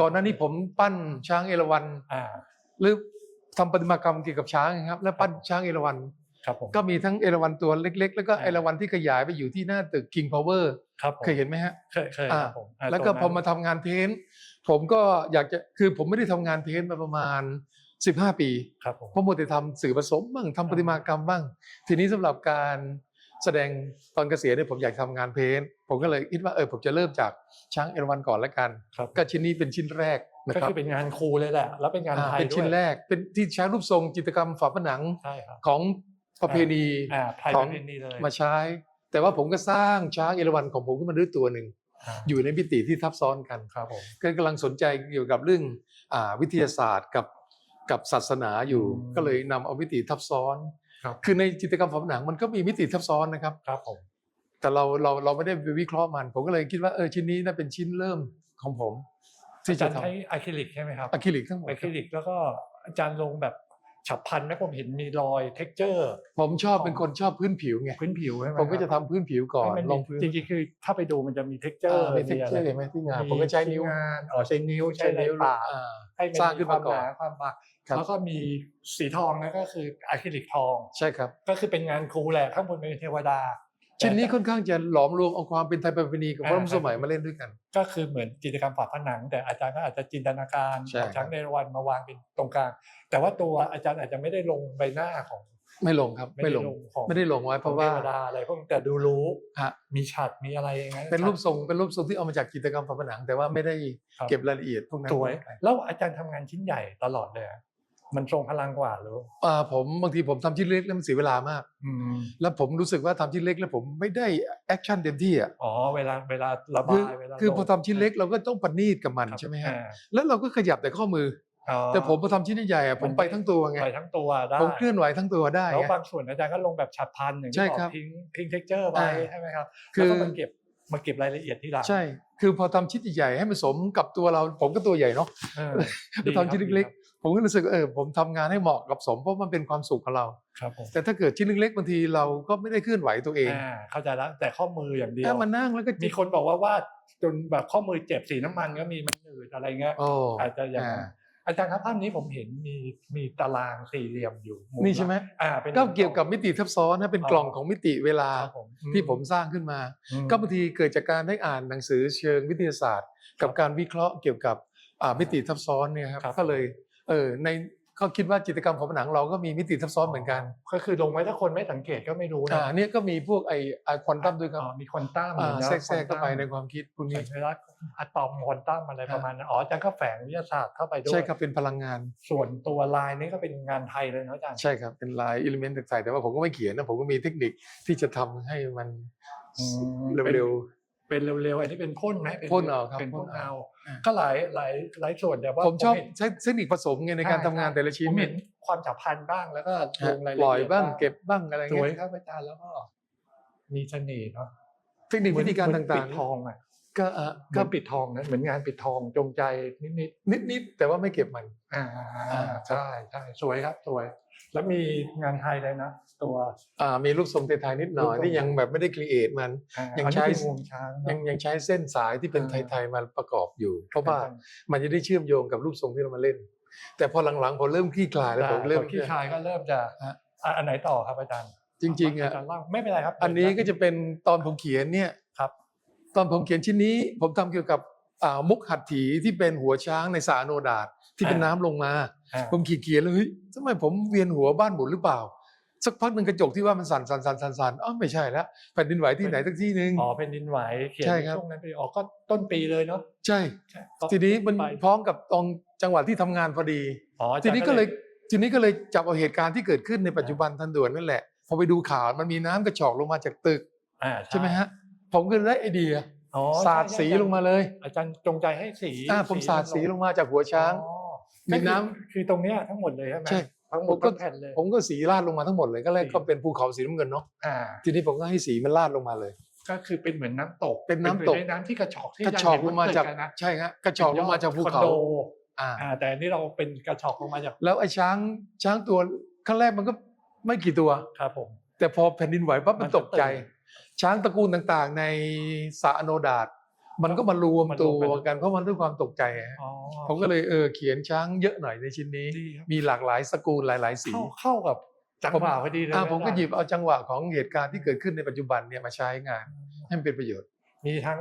ก่อนหน้านี้ผมปั้นช้างเอราวัณอ่าหรือทำปฏิมากรรมเกี่ยวกับช้างนะครับ แล้วปั้นช้างเอราวัณครับผมก็มีทั้งเอราวัณตัวเล็ก ๆ แล้วก็อ่าเอราวัณที่ขยายไปอยู่ที่หน้าตึก King Power ครับผมเคยเห็นไหมฮะเคยเคยอ่าครับผมอ่าแล้วก็ตรงพอนั้นมาทำงานเพ้นท์ผมก็อยากจะคือผมไม่ได้ทำงานเพ้นท์มาประมาณ 15 ปีครับผมเพราะมัวแต่ทำสื่อผสมบ้างทำประติมากรรมบ้าง ทีนี้สำหรับการ แสดงตอนเกษียณเนี่ยผมอยากทำงานเพ้นท์ผมก็เลยคิดว่าเออผมจะเริ่มจากช้างเอราวัณก่อนละกันครับก็ชิ้นนี้เป็นชิ้นแรกนะก็ครับคือเป็นงานครูเลยแหละแล้วเป็นงานอ่าไทยเป็นด้วยชิ้นแรกเป็นที่ใช้รูปทรงจิตรกรรมฝาผนังใช่ครับของประเพณีอ่าไทยของประเพณีเลยมาใช้ แต่ว่าผมก็สร้างช้างเอราวัณของผมขึ้นมาด้วยตัวหนึ่งาอยู่ในมิติที่ทับซ้อนกันครับผมก็กำลังสนใจเกี่ยวกับเรื่องอ่าวิทยาศาสตร์กับกับศาสนาอยู่ ก็เลยนำเอามิติทับซ้อน ครับคือในจิตรกรรมฝาผนังมันก็มีมิติทับซ้อนนะครับครับผมแต่เราเราเราไม่ได้ไปวิเคราะห์มัน ผมก็เลยคิดว่าเออชิ้นนี้น่าเป็นชิ้นเริ่มของผมที่อาจะจารย์ทำใช้อะคริลิกใช่ไหมครับอะคริลิกทั้งหมดอะคริลิกแล้วก็อาจารย์ลงแบบฉับพลันไหมผมเห็นมีรอยเท็กเจอร์ ผมชอบเป็นคนชอบพื้นผิวไงพื้นผิวใช่ไหมผมก็จะทำพื้นผิวก่อนให้มันลมีงพื้นจริงๆคือถ้าไปดูมันจะมีเท็กเจอเอร์อมีเท็กเจอร์เห็นไหมที่งานผมก็ใช้นิ้วงานอ๋อใช้นิ้วใช้ในปากอ่าให้มันสร้างขึ้มีนความาก่อนมหนาความบางครับ แล้วก็มีสีทองนะก็คืออะคริลิกทอง ใช่ครับ ก็คือเป็นงานครูแหละข้างบนเป็นเทวดา ชิ้นนี้ค่อนข้างจะหลอมรวมเอาความเป็นไทยประเพณีกับอ่าพระร่มสมัยมาเล่นด้วยกัน ก็คือเหมือนจิตรกรรมฝาผนัง แต่อาจารย์ก็อาจจะจินตนาการใช่เอาช้างในวันมาวางเป็นตรงกลาง แต่ว่าตัวอาจารย์อาจจะไม่ได้ลงใบหน้าของไม่ลงครับไม่ลง ของไม่ได้ลงไว้เพราะเทว่าวดาอะไรพวกนี้แต่ดูรู้ฮะมีฉัดมีอะไรอย่างนั้น เป็นรูปทรงเป็นรูปทรงที่เอามาจากจิตรกรรมฝาผนัง แต่ว่าไม่ได้ครับ เก็บรายละเอียดพวกนั้นสวย แล้วอาจารย์ทำงานชิ้นใหญ่ตลอดเลยอะ มันทรงพลังกว่าหรืออ่าผมบางทีผมทำชิ้นเล็กแล้วมันเสียเวลามากอืมแล้วผมรู้สึกว่าทำชิ้นเล็กแล้วผมไม่ได้แอคชั่นเต็มที่อะอ๋อเวลาเวลาระคือบายเวลาคือลงพอทำชิ้นเล็กเราก็ต้องประณีตกับมันครับใช่ไหมฮะอ่าแล้วเราก็ขยับแต่ข้อมืออ๋ออแต่ผมพอทำชิ้นใหญ่ๆอะผมมันไปทั้งตัวไงไปทั้งตัวได้ผมเคลื่อนไหวทั้งตัวได้แล้วไงบางส่วนอาจารย์ก็ลงแบบฉับพลันอย่างใช่ที่บอครักบทิ้งทิ้งเท็กเจอร์ไว้อ่าใช่ไหมครับคืแล้วอก็มาเก็บมาเก็บรายละเอียดที่หลังใช่ คือพอทำชิ้นใหญ่ๆให้มันสมกับตัวเราผมก็ตัวใหญ่เนาะเออไปทำชิ้นเล็กๆ ผมก็รู้สึกว่าเออผมทำงานให้เหมาะกับสมเพราะมันเป็นความสุขของเราๆครับผมแต่ถ้าเกิดชิ้นเล็กๆบางทีเราก็ไม่ได้เคลื่อนไหวตัวเองอ่าเข้าใจแล้วแต่ข้อมืออย่างเดียวถ้ามันนั่งแล้วก็มีคนบอกว่าวาดจนแบบข้อมือเจ็บสีน้ำมันก็มีมันหนืดอะไรเงี้ยโอ้อาจจะอย่างนั้นอ่าอาจารย์ครับภาพนี้ผมเห็นมีมีตารางสี่เหลี่ยมอยู่มุนี่ใช่ไหมอ่าเป็นก็เกี่ยวกับมิติทับซ้อนนะเป็นกล่องของมิติเวลาครับผมที่ผมสร้างขึ้นมาอืมก็บางทีเกิดจากการได้อ่านหนังสือเชิงวิทยาศาสตร์ กับการวิเคราะห์เกี่ยวกับอ่ามิติทับซ้อนเนี่ยครับครับก็เลย เออในก็คิดว่าจิตรกรรมของผนังเราก็มีมิติทับซ้อนเหมือนกันก็คือลงไว้ถ้าคนไม่สังเกตก็ไม่รู้นะอ่าเนี่ยก็มีพวกไอไอควอนตัมด้วยครับอ๋อมีควอนตัมอ่าเห็นล้วแทรกแทรกเข้าไปควอนตัมในความคิดพวกนี้สัญลักษณ์อะตอมควอนตัมอะไรประมาณนั้นอ๋ออาจารย์ก็แฝงวิทยาศาสตร์เข้าไปด้วยใช่ครับเป็นพลังงาน ส่วนตัวลายนี่ก็เป็นงานไทยเลยนะอาจารย์ใช่ครับเป็นลายอิเลเมนต์ต่างๆแต่ว่าผมก็ไม่เขียนนะผมก็มีเทคนิคที่จะทำให้มันอืมเร็วเป็นเร็วๆอันนี้เป็นพ่นไหมป็พ่นเอาครับเป็นพ่นพ่นเอาเอาอ่า ก็หลายหลายหลายส่วนแต่ว่าๆผมชอบเห็นใช้เทคนิคผสมไงในการใช่ทำงานแต่ละชิ้นผมเห็นความฉับพลันบ้างแล้วก็ลฮะงรายละปล่อยเอียดบ้างเก็บบ้างอะไรสเงี้วยยครับอาจารย์แล้วก็มีเสน่ห์เนาะเทคนิควิธีการเหมือนต่าปิงดทองอะ ๆก็อะก็ก็ปิดทองนะเหมือนงานปิดทองจงใจนิดนิดๆแต่ว่าไม่เก็บมันๆอ่าอ่าใช่ใช่สวยครับสวย แล้วมีงานไทยเลยนะ ตัวอ่ามีรูปทรงไทยๆนิดหน่อยรูปทรงที่ยังแบบไม่ได้ครีเอทมันอ่ายังอันนี้ใช้เป็นงวงช้างเนอะยังยังใช้เส้นสายที่เป็นอ่าไทยๆมาประกอบอยู่ เพราะว่ามันจะได้เชื่อมโยงกับรูปทรงที่เรามาเล่น แต่พอหลังๆพอเริ่มคลี่คลายแล้วผมเริ่มพอขี้คายก็เริ่มจะฮะอะอันไหนต่อครับอาจารย์จริงๆอะาจารย์เล่าไม่เป็นไรครับ อันนี้ก็จะเป็นตอนผมเขียนเนี่ยครับ ตอนผมเขียนชิ้นนี้ ผมทำเกี่ยวกับอ่ามุกหัตถีที่เป็นหัวช้างในสาโนดาตที่เป็นน้ำลงมาอ่าผมขีดเขียนเลยเฮ้ยทำไมผมเวียนหัวบ้านหมุนหรือเปล่า สักพักหนึ่งกระจกที่ว่ามันสั่นสั่นสั่นสั่นสั่นอ๋อไม่ใช่แล้วแผ่นดินไหวที่ไหนสักที่หนึ่งอ๋อเป็นดินไหวเขียนใช่ครับช่วงนั้นไปออกก็ต้นปีเลยเนาะใช่ใช่ทีนี้มันไปพร้อมกับตรงจังหวะที่ทำงานพอดีอ๋ออาทีจารย์นี้ก็เลยทีนี้ก็เลยจับเอาเหตุการณ์ที่เกิดขึ้นในปัจจุบันทันด่วนนั่นแหละพอไปดูข่าวมันมีน้ำกระชอกลงมาจากตึกอ่าใช่ไหมฮะ ผมก็เลยได้ไอเดียอ๋อสาดสีลงมาเลยอาจารย์จงใจให้สีอ่าผมสาดสีลงมาจากหัวช้างอ๋อมีน้ำก็คือคือตรงเนี้ยทั้งหมดเลยใช่ไหมใช่ทั้งหมผดมก็ทั้งแผ่นเลยผมก็สีราดลงมาทั้งหมดเลยก็แรกสีก็เป็นภูเขาสีน้ำเงินเนาะอ่าทีนี้ผมก็ให้สีมันราดลงมาเลย ก็คือเป็นเหมือนน้ำตกเป็นน้ำตกในน้ำที่กระชอกที่กระชอกลงมาจากเห็นบนตึอะนะใช่ฮะกระชอกลงมาจากภูเขาคอนโดอ่าอ่าแต่อันนี่เราเป็นกระชอกลงมาจากแล้วไอ้ช้างช้างตัวขั้นแรกมันก็ไม่กี่ตัวครับผมแต่พอแผ่นดินไหวปั๊บมันมันก็ตกใจตื่น ช้างตระกูลต่างๆ ในสาอโนดาตมันก็มารวมมารตัววมกันกันเพราะมันด้วยความตกใจอะอ๋อผมก็เลยเออเขียนช้างเยอะหน่อยในชิ้นนี้ดีครับมีหลากหลายสกุลหลาย ๆ สีเข้าเข้ากับจังหวะพอดีเลยอ่านะผมก็อาจารย์หยิบเอาจังหวะของเหตุการณ์ที่เกิดขึ้นในปัจจุบันเนี่ยมาใช้งานให้มันเป็นประโยชน์ มีทั้ง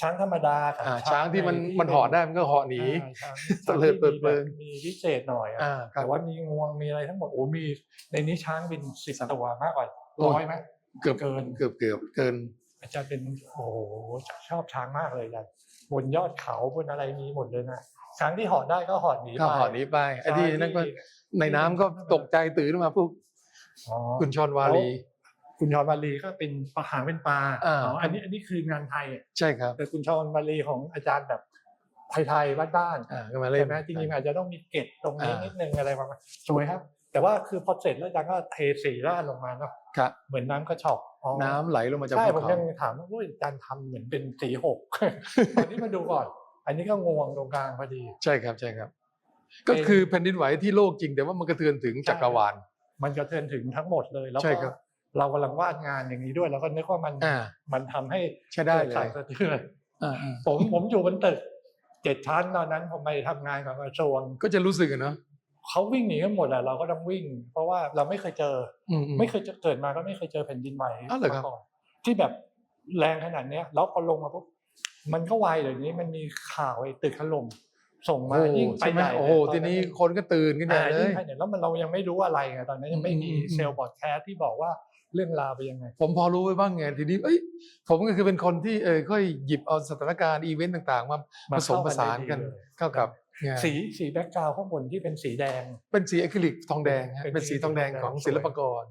ช้างธรรมดากับอ่าช้างที่มันใมันเหาะได้มันก็เหาะหนีอ่าช้างตะเลิดเปิดเปลิงมีพิเศษหน่อยอะอ่าครัแต่บว่ามีงวงมีอะไรทั้งหมดโอ้มีในนี้ช้างบินสิบตัวมากกว่าโอ้ร้อยไหม เกือบเกิน เกือบเกือบเกิน อาจารย์เป็นโอ้โหชอบช้างมากเลยอาจารย์บนยอดเขาบนอะไรมีหมดเลยนะช้างที่เหาะได้ก็เหาะหนีไปก็เหาะหนีไปไอ้ที่นั่นก็ในน้ำก็ตกใจตื่นขึ้นมาพวกอ๋อคุณชอนวาลีคุณชอนวาลีก็เป็นปลาหางเป็นปลาอ่าอ๋ออันนี้อันนี้คืองานไทยอะใช่ครับแต่คุณชอนวาลีของอาจารย์แบบไทยๆบ้านอ่าก็มาๆเล่นใช่ไหมจริงๆอาจจะต้องมีเกล็ดตรงนี้อ่านินิดนึงอะไรประมาณสวยครับ แต่ว่าคือพอเสร็จแล้วอาจารย์ก็เทสีราดลงมาเนาะ ครับเหมือนน้ำกระชอกอ๋อน้ำไหลลงมาจากใช่ภูผมเขายังถามว่าอุ้ยอาจารย์ทำเหมือนเป็นสีหกตอนนี้มาดูก่อน อันนี้ก็งวงตรงกลางพอดี ใช่ครับใช่ครับ ก็คือแผ่นดินไหวที่โลกจริงแต่ว่ามันกระเทือนถึงจักรวาล มันกระเทือนถึงทั้งหมดเลยแล้วใช่ก็ครับเรากำลังวาดงานอย่างนี้ด้วยแล้วก็นึกว่ามันอ่ามันทำให้ใช่ได้กิเลสั่นยสะเทือนอ่าอ่าผมผมอยู่บนตึกเจ็ดชั้นตอนนั้นผมไปทำงานกับกระทรวงก็จะรู้สึกอะเนาะ เขาวิ่งหนีกันหมดอะเราก็ต้องวิ่ง เพราะว่าเราไม่เคยเจออืมอืมไม่เคยเจอเกิดมาก็ไม่เคยเจอแผ่นดินไหวอ้าวเหรอครับมาก่อนที่แบบแรงขนาดเนี้ยแล้วพอลงมาปุ๊บมันก็ไวเดี๋ยวนี้มันมีข่าวไอ้ตึกถล่มส่งมาโอ้ยิ่งไปใช่ไหมใหญ่โอ้โหเลยทีนี้ตอคนก็ตื่นกันใหญ่อ่าเลยิ่งยไปเนี่ยแล้วมันเรายังไม่รู้อะไรไงตอนนั้นยังไม่มีอืมอืมอืมเซลล์บอร์ดแคสที่บอกว่าเรื่องราวไปยังไง ผมพอรู้ไว้บ้างไงทีนี้เอ้ยผมก็คือเป็นคนที่เออค่อยหยิบเอาสถานการณ์อีเวนต์ต่าง ๆ มามาผสมผสานกันเข้ากันได้ดีเลยเข้ากับงาน สีสีแบ็กกราวข้างบนที่เป็นสีแดง เป็นสีอะคริลิกทองแดงฮะเป็นเป็นสีทองแดงสีทองแดงของสวยศิลปากร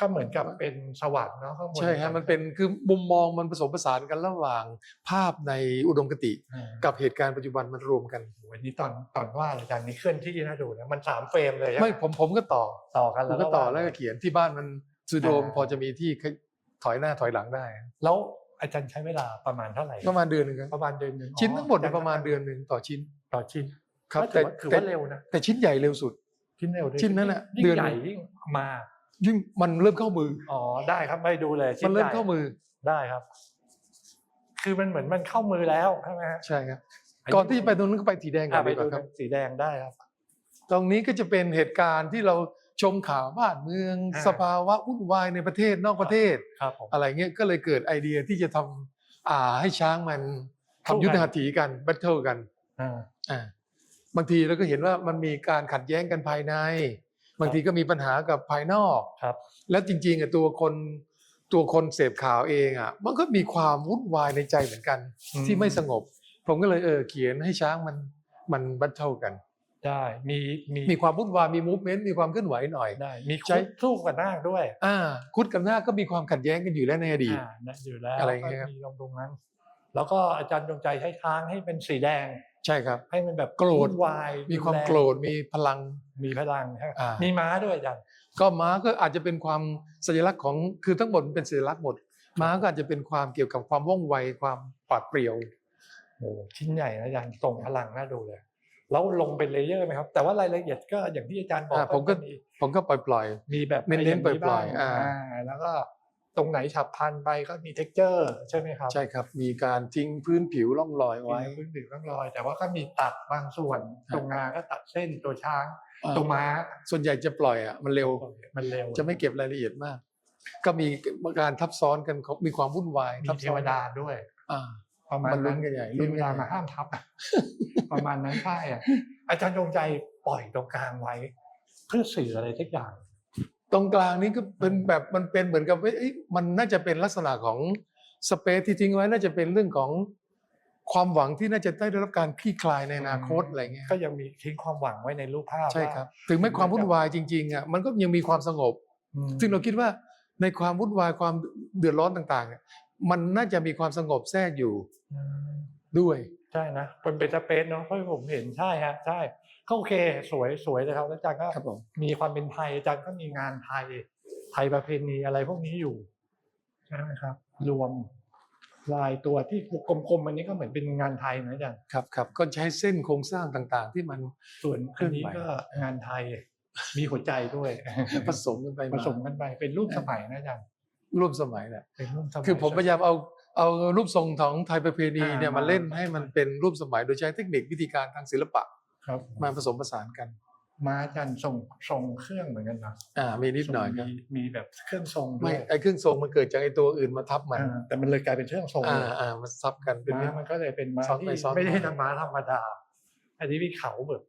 ก็เหมือนกับเป็นสวรรค์เนาะข้างบนใช่ฮะมันเป็นคือมุมมองมันผสมผสานกันระหว่างภาพในอุดมคติอ่ากับเหตุการณ์ปัจจุบันมันรวมกันวันนี้ตอนตอนว่าอาจารย์นี้เคลื่อนที่น่าดูนะมันสามเฟรมเลยใช่หไม่ผมผมก็ต่อต่อกันผแล้มวก็ต่อาดแล้วก็เขียนที่บ้านมันซูโดมอ่าพอจะมีที่ถอยหน้าถอยหลังได้ แล้วอาจารย์ใช้เวลาประมาณเท่าไหร่ ประมาณเดือนหนึงครับประมาณเดือนหนึงชิ้นทั้งหมดเนี่ยอ๋อประมาณเดือนหนึ่งต่อชิ้น ต่อชิ้นครับก็ถืแต่อว่าถือแต่ว่าเร็วนะแต่ชิ้นใหญ่เร็วสุด ชิ้นเร็วด้วยชิ้นนั้นน่ะยิ่งเดือนใหญ่ยิ่งมายิ่งมันเริ่มเข้ามืออ๋อได้ครับไม่ดูเลยชิ้มันเริ่มใหญ่เข้ามือได้ครับ คือมันเหมือนมันเข้ามือแล้วใช่ไหมฮะใช่ครับ ก่อนที่จะไปตรงนั้นก็ไปสีแดงก่ออะนไปดีกดูว่าครับสีแดงได้ครับ ตรงนี้ก็จะเป็นเหตุการณ์ที่เราชมข่าวบ้านเมืองอ่าสภาวะวุ่นวายในประเทศนอกประเทศครับผมอะไรเงี้ยก็เลยเกิดไอเดียที่จะทำอ่าให้ช้างมันสู้กันทำยุทธหัตถีกันแบทเทิลกันอ่าอ่า บางทีเราก็เห็นว่ามันมีการขัดแย้งกันภายใน บางทีก็มีปัญหากับภายนอกครับ แล้วจริงๆอะตัวคนตัวคนเสพข่าวเองอะ มันก็มีความวุ่นวายในใจเหมือนกันอืมที่ไม่สงบ ผมก็เลยเออเขียนให้ช้างมันมันบัตเท่ากันได้มีมีมีความวุ่นวายมีมูฟเมนต์มีความเคลื่อนไหวหน่อยได้มีใช้คุดสู้กับนาคด้วย อ่า คุดกับหน้าคก็มีความขัดแย้งกันอยู่แล้วในอดีตอ่านะอยู่แล้วอะไรอย่างเงี้ยครับก็มีตรงตรงนั้น แล้วก็อาจารย์ดวงใจใช้ช้างให้เป็นสีแดง ใช่ครับ ให้มันแบบโกรธวุ่นวายมีความรุนแงโกรธมีพลังมีพลังใช่ไหมอ่ามีมีม้าด้วยอาจารย์ก็ม้าก็อาจจะเป็นความสัญลักษณ์ของคือทั้งหมดมันเป็นสัญลักษณ์หมด ม้าก็อาจจะเป็นความเกี่ยวกับความว่องไวความปราดเปรียวโอ้ชิ้นใหญ่นะอาจารย์ส่งพลังน่าดูเลยแล้วลงเป็นเลเยอร์ไหมครับแต่ว่ารายละเอียดก็อย่างที่อาจารย์บอกอ่าผมก็มีผมก็ปล่อยมีแบบเน้นๆไางปล่อยๆบ้างอ่าแล้วก็ ตรงไหนฉับพลันไปก็มีเท็กเจอร์ใช่ไหมครับๆใช่ครับ มีการทิ้งพื้นผิวร่องรอยไว้มีพื้นผิวร่องรอย แต่ว่าก็มีตัดบางส่วนครับตรงงาก็ตัดเส้นตัวช้างอ่าตัวม้า ส่วนใหญ่จะปล่อยอะมันเร็วมันเร็ว จะไม่เก็บรายละเอียดมาก ก็มีการทับซ้อนกันมีความวุ่นวายมีทับเทซ้อนวดาด้วยอ่าประมาณมันลุ้นั้นนกันใหญ่ลุ้นลุ้นเวกันใหญ่ลามาห้ามทับ ประมาณนั้นใช่อะอาจารย์ดวงใจปล่อยตรงกลางไว้ เพื่อสื่ออะไรสักอย่าง ตรงกลางนี้ก็เป็นแบบมันเป็นเหมือนกับว่าเอ้ยมันน่าจะเป็นลักษณะของสเปซที่ทิ้งไว้น่าจะเป็นเรื่องของความหวังที่น่าจะได้รับการคลี่คลายในอนาคตอะไรเงี้ยก็ยังมีทิ้งความหวังไว้ในรูปภาพใช่ว่าครับ ถึงแม้ความวุ่นวายจริงๆอะมันก็ยังมีความสงบอืมซึ่งเราคิดว่าในความวุ่นวายความเดือดร้อนต่างๆอะมันน่าจะมีความสงบแทรกอยู่อืมด้วย ใช่นะมันเป็นสเปซเนาะเพราะผมเห็นใช่ฮะใช่ ก็โอเคสวยสวยเลยครับแล้วอาจารย์ก็ครับผมมีความเป็นไทยอาจารย์ก็มีงานไทย ไทยประเพณีอะไรพวกนี้อยู่ใช่ไหมครับ รวมลายตัวที่กลมๆอันนี้ก็เหมือนเป็นงานไทยนะอาจารย์ครับครับก็ใช้เส้นโครงสร้างต่างๆ ที่มันส่วนเคอัลื่นอนนี้ไหวก็งานไทยมีหัวใจด้วยผสมกันไปผสมกันไปเป็นรูปสมัยนะอาจารย์ร่วมสมัยแหละเป็นรูปสมัยคือผมพยายามเอาเอารูปทรงของไทยประเพณีอ่าเนี่ยมามาเล่นให้มันเป็นรูปสมัยโดยใช้เทคนิควิธีการทางศิลปะ ครับมาผสมผสานกัน ม้าจันทรงทรงเครื่องเหมือนกันนะอ่ามีนิดหน่อยครับมีมีแบบเครื่องทรงด้ไม่วยไอ้เครื่องทรงมันเกิดจากไอ้ตัวอื่นมาทับมันอ่าแต่มันเลยกลายเป็นเครื่องทรงอ่าเลยอ่ามันซับกันเป็น ม้ามันก็เลยเป็นม้าซ้อนที่ไปซ้อนไม่ใช่มาธรรม้าธรรมดา อันนี้มีเขาแบบ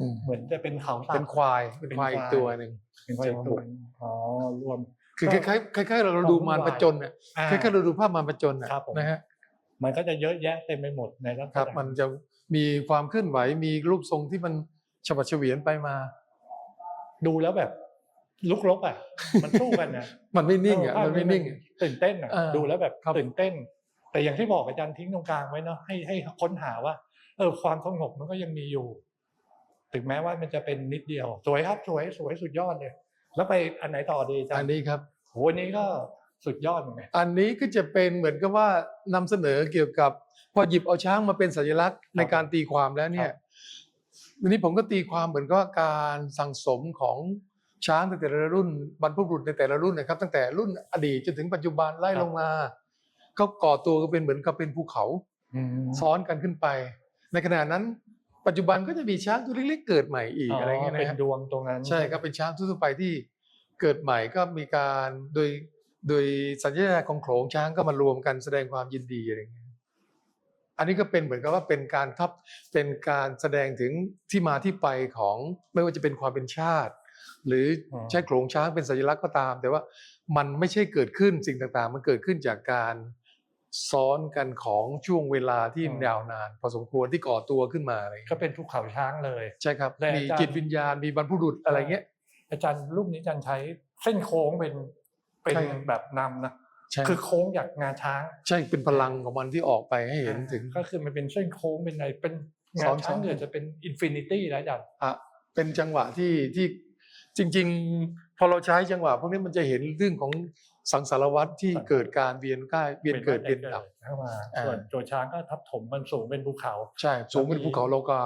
อืมเหมือนจะเป็นเขาตัดเป็นควายเป็นควาย อีกตัวหนึ่ง เป็นควายตัวหนึ่งอ๋อรวม คือก็คล้ายๆคล้ายๆเราดูมารประจนเนี่ยอ่า คล้ายๆเราดูภาพมารประจนน่ะครับผม นะฮะมันก็จะเยอะแยะเต็มไปหมดในลักษครับณะมันจะ มีความเคลื่อนไหว มีรูปทรงที่มันฉบับเฉวียนไปมา ดูแล้วแบบ ลุกลบอะ มันสู้กันนะมันไม่นิ่งอะเภาพมันไม่นิ่งอะตื่นเต้นอะเออดูแล้วแบบครับตื่นเต้น แต่อย่างที่บอกอาจารย์ทิ้งตรงกลางไว้เนาะให้ให้ค้นหาว่า เออ ความสงบมันก็ยังมีอยู่ ถึงแม้ว่ามันจะเป็นนิดเดียว สวยครับสวยสวยสุดยอดเลย แล้วไปอันไหนต่อดีอาจารอันย์นี้ครับโหอันนี้ก็ สุดยอดเหมือนกันอันนี้ก็จะเป็นเหมือนกับว่านำเสนอเกี่ยวกับ พอหยิบเอาช้างมาเป็นสัญลักษณ์ในการตีความแล้วเนี่ยทีนี้ผมก็ตีความเหมือนกับว่าการสั่งสมของช้างในแต่ละรุ่นบรรพบุรุษในแต่ละรุ่นนะครับ ตั้งแต่รุ่นอดีตจนถึงปัจจุบันไล่ลงมาเขาก่อตัวก็เป็นเหมือนกับเป็นภูเขาอืมซ้อนกันขึ้นไป ในขณะนั้นปัจจุบันก็จะมีช้างตัวเล็กๆเกิดใหม่อีกอะไรเงี้ยเป็นนะฮะดวงตรงนั้น ใช่ครับเป็นช้างทั่วๆไปที่เกิดใหม่ก็มีการโดย โดยสัญญาของโขลงช้างก็มารวมกันแสดงความยินดีอะไรเงี้ยอันนี้ก็เป็นเหมือนกับว่าเป็นการทับเป็นการแสดงถึงที่มาที่ไปของไม่ว่าจะเป็นความเป็นชาติ หรือใช้โขลงช้างเป็นสัญลักษณ์ก็ตาม แต่ว่ามันไม่ใช่เกิดขึ้นสิ่งต่างๆ มันเกิดขึ้นจากการซ้อนกันของช่วงเวลาที่ยาวนาน พอสมควรที่ก่อตัวขึ้นมาอะไรเงี้ยก็เป็นภูเขาช้างเลย ใช่ครับแต่มีอาจารย์จิตวิญญาณมีบรรพบุรุษอะไรเงี้ยอาจารย์รูปนี้อาจารย์ใช้เส้นโค้งเป็น เป็นใช่ครับแบบนำนะใช่คือโค้งจากงาช้าง ใช่เป็นพลังของมันที่ออกไปให้เห็นถึง ก็คือมันเป็นเส้นโค้งเป็นอะไรเป็นซ้งาอนช้างซ้อนเนี่ยจะเป็นอินฟินิตี้แล้วอาจารย์อะเป็นจังหวะที่ที่จริง ๆ พอเราใช้จังหวะพวกนี้มันจะเห็นเรื่องของสังสารวัตรที่เกิดการเวียนก้ายเวียนเกิดเวียนดับเข้ามาอ่าส่วนตัวช้างก็ทับถมมันสูงเป็นภูเขา ใช่ สูงเป็นภูเขาโลกา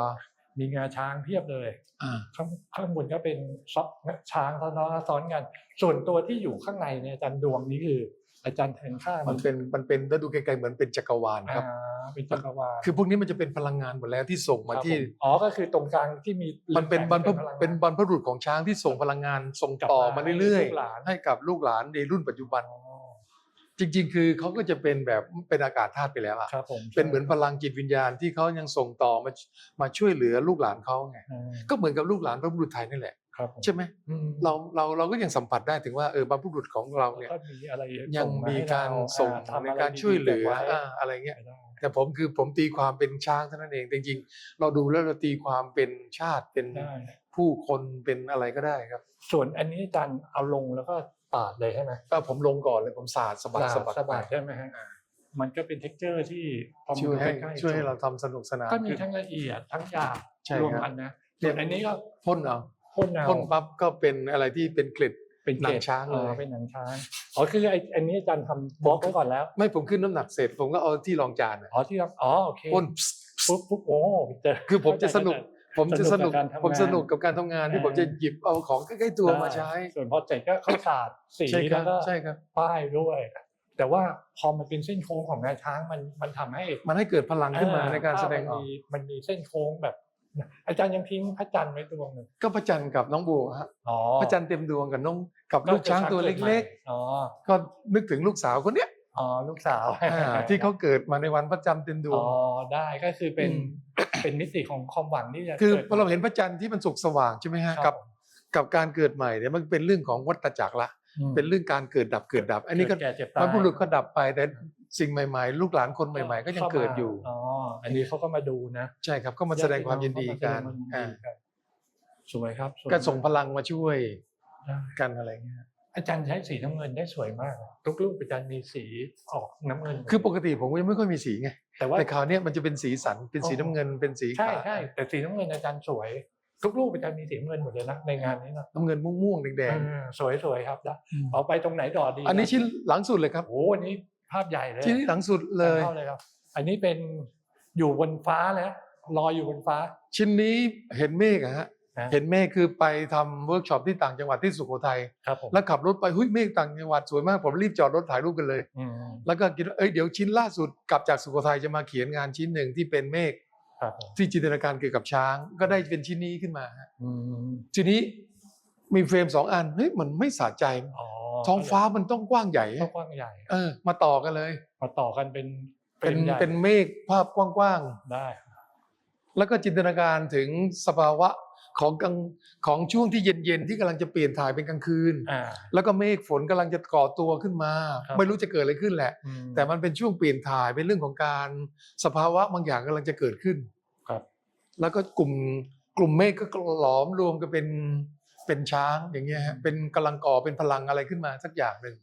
มีงาช้างเพียบเลยอ่าข้างข้างบนก็เป็นซ้อนช้างซ้อนๆซ้อนกัน ส่วนตัวที่อยู่ข้างในเนี่ยอาจารย์ดวงนี้คือ อาจารย์แทนค่ามัมันเป็นมันเป็นถ้าดูไกลๆเหมือนเป็นจักรวาลครับอ่าเป็นจักรวาลคือพวกนี้มันจะเป็นพลังงานหมดแล้วที่ส่งมาครับที่ผอ๋อก็คือตรงกลางที่มีมันเป็นบรรพพลังงาเป็นบรรพบุรุษของช้างที่ส่งพลังงานส่งต่อมาเรื่อยให้ลูกหลานๆให้กับลูกหลานในรุ่นปัจจุบันอ๋อ จริง ๆ คือเขาก็จะเป็นแบบเป็นอากาศธาตุไปแล้วอะครับผมเป็นเหมือนพลังจิตวิญญาณที่เขายังส่งต่อมามาช่วยเหลือลูกหลานเขาไงอ่าก็เหมือนกับลูกหลานพระบุรุษไทยนี่แหละครับผมใช่ไหมอืมเราเราเราก็ยังสัมผัสได้ถึงว่าเออบรรพบุรุษของเราเนี่ยก็มีอะไรยังส่มีให้การเส่งอ่ทำในอะไรการช่วยเหลือดีๆก็บไว้อ่าอะไรเงี้ยได้แต่ผมคือผมตีความเป็นช้างเท่านั้นเองจริงๆ เราดูแล้วเราตีความเป็นชาติเป็นได้ผู้คนเป็นอะไรก็ได้ครับ ส่วนอันนี้อาจารย์เอาลงแล้วก็ ปาดเลยใช่ไหมก็ผมลงก่อนเลยผมสาดสะบัดสะบัดสะบัดไปใช่ไหมฮะมันก็เป็นเท็กเจอร์ที่พอมันช่วยให้ใกล้ๆช่วยให้เราทำสนุกสนานก็มีขึ้นทั้งละเอียดทั้งหยาบใช่รวมครับกันนะเนี่ส่วยนอันนี้ก็พ่นเอาพ่นเอาพ่นปั๊บก็เป็นอะไรที่เป็นเกล็ดเป็นหนังช้างเลยอ๋อเป็นหนังช้างอ๋อคือไอ้อันนี้อาจารย์ทำบล็อกไว้ก่อนแล้ว ไม่ผมขึ้นน้ำหนักเสร็จ ผมก็เอาที่รองจานอะอ๋อที่เราอ๋อโอเคพ่นปุ๊บปุ๊บโอ้เจอคือผมจะสนุก ผมจะสนุกสนุกกับการทำงานผมสนุกกับการทำงานที่อ่าผมจะหยิบเอาของใกล้ๆตัวมาใช้ ส่วนพอเสร็จก็เข้าศาสตร์สีใช่ครัแล้บวก็ใช่ครับป้ายด้วย แต่ว่าพอมันเป็นเส้นโค้งของงาช้างมันมันทำให้ มันให้เกิดพลังขึ้นมาในการแสดงอภพอกมันมีมันมีเส้นโค้งแบบ อาจารย์ยังทิ้งพระจันทร์ไว้ดวงหนึ่งก็พระจันทร์กับน้องบัวฮะอ๋อพระจันทร์เต็มดวงกับน้องกับลูกช้างตัวเล็กๆอ๋อๆก็นึกถึงลูกสาวคนเนี้ย อ๋อลูกสาวอ่าที่เขาเกิดมาในวันพระจันทร์เต็มดวอ๋งอได้ก็คือเป็นอืมเป็นมิติของความหวังที่จะคือกิดพอเราเห็นพระจันทร์ที่มันสุกสว่างใช่ไหมฮะครักับบกับการเกิดใหม่เนี่ยมันเป็นเรื่องของวัฏจักรละอืมเป็นเรื่องการเกิดดับเกิดดับ อันนี้ก็เดแก่เจ็บตายบรรพบุรุษก็ดับไปแต่สิ่งใหม่ๆ ลูกหลานคนใหม่ ๆ ก็ยังเกิดอยู่อ๋ออันนี้เขาก็มาดูนะ ใช่ครับก็มาแสดงความยินดีกันญาติพี่องอ่าเข้ามาแสดงความยินดีกันสวยครับวยก็ส่งพลังมาช่วยได้กันอะไรเงี้ย อาจารย์ใช้สีน้ำเงินได้สวยมาก ทุกรูปอาจารย์มีสีออกน้ำเงิน คือปกติผมก็ยังไม่ค่อยมีสีไงแต่ว่าแต่คราวเนี้ยมันจะเป็นสีสันเป็นสีน้ำเงินเป็นสีใช่ขาวใช่แต่สีน้ำเงินอาจารย์สวย ทุกรูปอาจารย์มีสีน้ำเงินหมดเลยนะในงานนี้นะน้ำเงินม่วงๆแดงเออสวยสวยครับได้ๆเอาไปตรงไหนต่อดี อันนี้ชิ้นหลังสุดเลยครับโอ้โหอันนี้ภาพใหญ่เลยชิ้นนี้หลังสุดเลยเข้าเลยครับ อันนี้เป็นอยู่บนฟ้าแล้วลอยอยู่บนฟ้า ชิ้นนี้เห็นเมฆอะฮะนะ เห็นเมฆคือไปทำเวิร์กช็อปที่ต่างจังหวัดที่สุโขทัยครับผมแล้วขับรถไปหุ้ยเมฆต่างจังหวัดสวยมากผมรีบจอดรถถ่ายรูปกันเลย อืม แล้วก็คิดว่าเอ้ยเดี๋ยวชิ้นล่าสุดกลับจากสุโขทัยจะมาเขียนงานชิ้นหนึ่งที่เป็นเมฆครับผมที่จินตนาการเกี่ยวกับช้าง ก็ได้เป็นชิ้นนี้ขึ้นมาฮะอืมทีนี้มีเฟรมสองอันเฮ้ยมันไม่สะใจอ๋อท้องฟ้ามันต้องกว้างใหญ่ก็กว้างใหญ่เออ มาต่อกันเลย มาต่อกันเป็นเป็นฟรมใหญ่เป็นเมฆภาพกว้างได้ ๆ แล้วก็จินตนาการถึงสภาวะ ของกลางของช่วงที่เย็นๆที่กำลังจะเปลี่ยนถ่ายเป็นกลางคืน อ่า แล้วก็เมฆฝนกำลังจะก่อตัวขึ้นมา ครับ ไม่รู้จะเกิดอะไรขึ้นแหละ อืม แต่มันเป็นช่วงเปลี่ยนถ่ายเป็นเรื่องของการสภาวะบางอย่างกำลังจะเกิดขึ้นครับ แล้วก็กลุ่มกลุ่มเมฆก็หลอมรวมกันเป็นเป็นช้างอย่างเงี้ยฮะเป็นกำลังก่อเป็นพลังอะไรขึ้นมาสักอย่างหนึ่ง